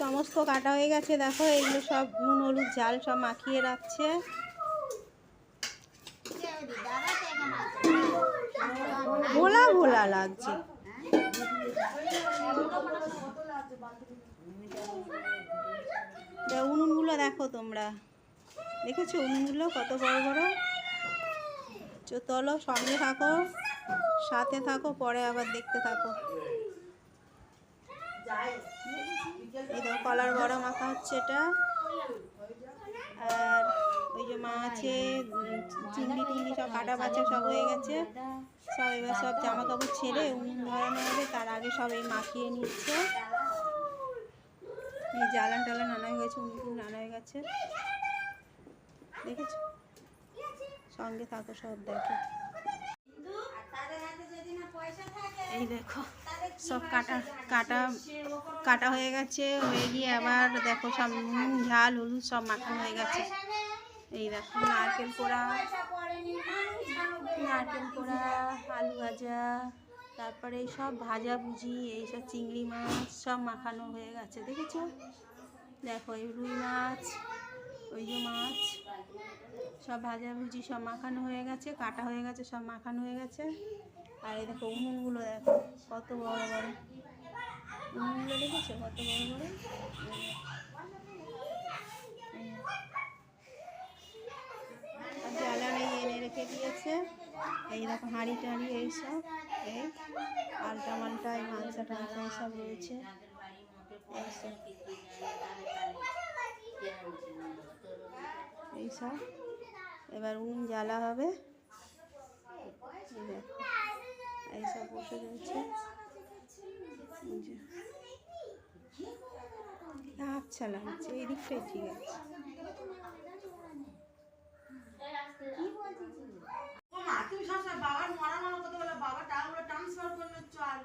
সমস্ত কাটা হয়ে গেছে, দেখো, এগুলো সব নুন, হলুদ ঝাল সব মাখিয়ে রাখছে। ভোলা ভোলা লাগছে। উনুনগুলো দেখো তোমরা। দেখেছ উনুনগুলো কত বড় বড়? চলো সঙ্গে থাকো, সাথে থাকো, পরে আবার দেখতে থাকো। এই দেখো কলার বড় মাখা হচ্ছে এটা। আর ওই যে মাছে উম, চিংড়ি টিংড়ি সব কাটা বাচ্চা সব হয়ে গেছে। সব এবার সব জামা কাপড় ছেড়ে উনুন ধরানো হবে তার আগে সব এই মাখিয়ে নিচ্ছে। এই জ্বালান টালান আনা হয়ে গেছে উনুন আনা হয়ে গেছে। দেখেছ? সঙ্গে থাকো সব দেখো। এই দেখো। সব কাটা কাটা কাটা হয়ে গেছে। হয়ে গিয়ে আবার দেখো সব নুন, ঝাল, হলুদ সব মাখানো হয়ে গেছে। এই দেখো, নারকেল পোড়া নারকেল পোড়া, আলু ভাজা, তারপরে এই সব ভাজা ভুজি এইসব চিংড়ি মাছ সব মাখানো হয়ে গেছে, দেখেছ? দেখো, এই রুই মাছ, ওই যে মাছ, সব ভাজা ভুজি সব মাখানো হয়ে গেছে, কাটা হয়ে গেছে, সব মাখানো হয়ে গেছে। আর এই দেখো উনুনগুলো দেখো, কত বড় বড়। উনুনগুলো দেখেছ? কত বড় বড়? এনে রেখে এই দেখো হাঁড়ি টাড়ি এইসব, এই আলটা মালটা, এই মালসা টালসা এইসব রয়েছে। এইসব। এবার উনুন জ্বালা হবে। দেখো। এইসব বসে রয়েছে। আচ্ছা লাগছে এই দিকটাই ঠিক আছে। মা তুমি সবসময় বাবার মরা মরা কথা বলে বাবা টাকাগুলো ট্রান্সফার করে নিচ্ছ আর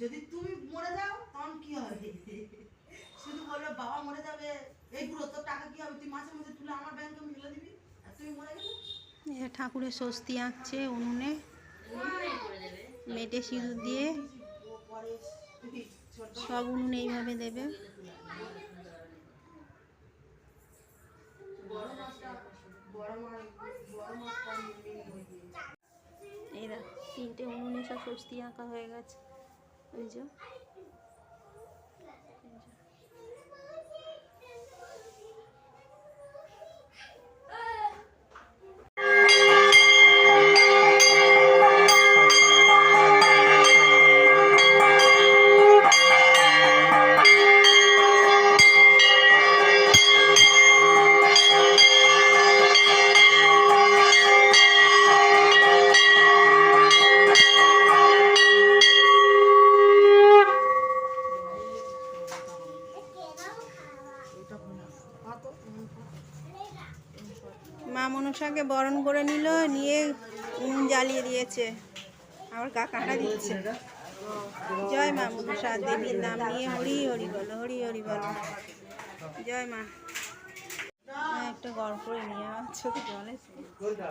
যদি তুমি মরে যাও তখন কি হবে? শুধু বলবে বাবা মরে যাবে এই পুরো তোর টাকা কি হবে? তুই মাসে মাসে তুলে আমার ব্যাংকে মিলে দিবি আর তুমি মরে গেলে? ঠাকুরের স্বস্তি আঁকছে উনুনে? মেটে সিঁদুর দিয়ে সব উনুন এইভাবে দেবে। দেখ, তিনটে উনুনে সব স্বস্তি আঁকা হয়ে গেছে। ওই যে। মনসাকে বরণ করে নিল নিয়ে জ্বালিয়ে দিয়েছে। আবার কাকাটা দিচ্ছে। জয় মা মনসা দেবীর নাম নিয়ে হরি হরি বলো হরি হরি বলো। জয় মা। হ্যাঁ, একটা গরম করে নিয়ে চোখে জল। ওটা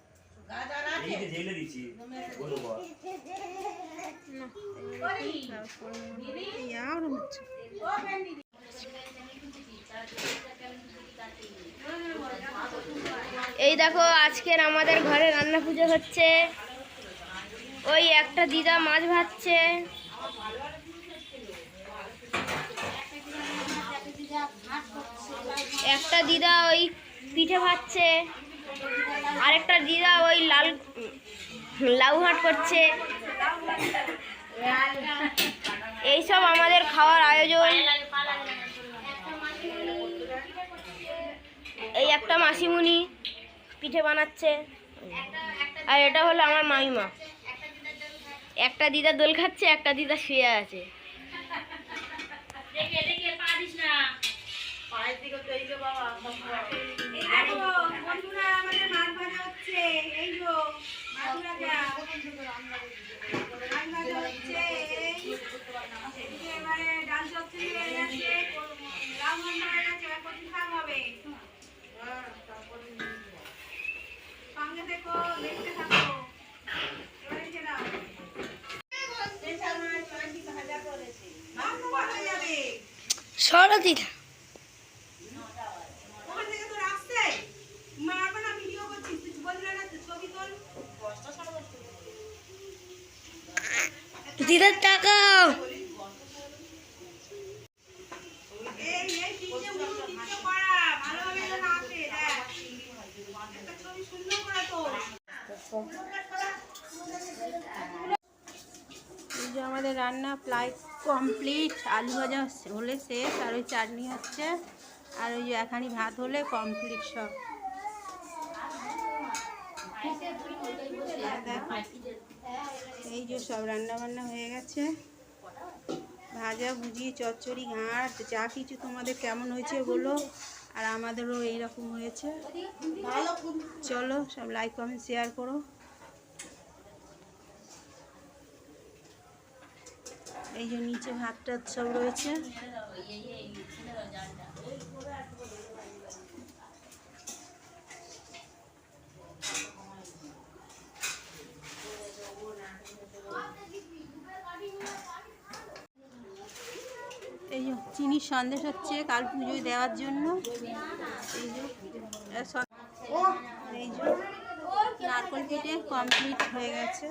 আজকে জেলে দিছি বলব। এই দেখো, আজকের আমাদের ঘরে রান্না পুজো হচ্ছে। ওই একটা দিদা মাছ ভাজছে। একটা দিদা ওই পিঠে ভাজছে। আরেকটা দিদা ওই লাল, লাউ হাট করছে। এইসব আমাদের খাওয়ার আয়োজন। এই একটা মাসিমুনি পিঠে বানাচ্ছে। আর এটা হলো আমার মামিমা। একটা দিদা দোল খাচ্ছে, একটা দিদা শুয়ে আছে। দেখে দেখে পারিস না। পায়ের দিকে বাবা। করছিস তুই বললি না ছবি তোল। দিদার টাকা এই এই তিনটে উল্টো তিনটে করা ভালোভাবে যেন আসে দেখ একটা ছবি সুন্দর করে তোল এই যে আমাদের রান্না প্রায় কমপ্লিট, আলু ভাজা হলে শেষ, আর ওই চাটনি হচ্ছে, আর ওই যে এখানি ভাত হলে কমপ্লিট সব। এই যে সব রান্না বান্না হয়ে গেছে। ভাজা ভুজি চচ্চড়ি, ঘাট, যা কিছু তোমাদের কেমন হয়েছে বলো। আর আমাদেরও এইরকম হয়েছে। চলো সব লাইক কমেন্ট শেয়ার করো। এই যে নিচে ভাতটা সব রয়েছে এই যে চিনির সন্দেশ হচ্ছে কাল পুজোয় দেওয়ার জন্য। এই যে নারকল পিঠে কমপ্লিট হয়ে গেছে।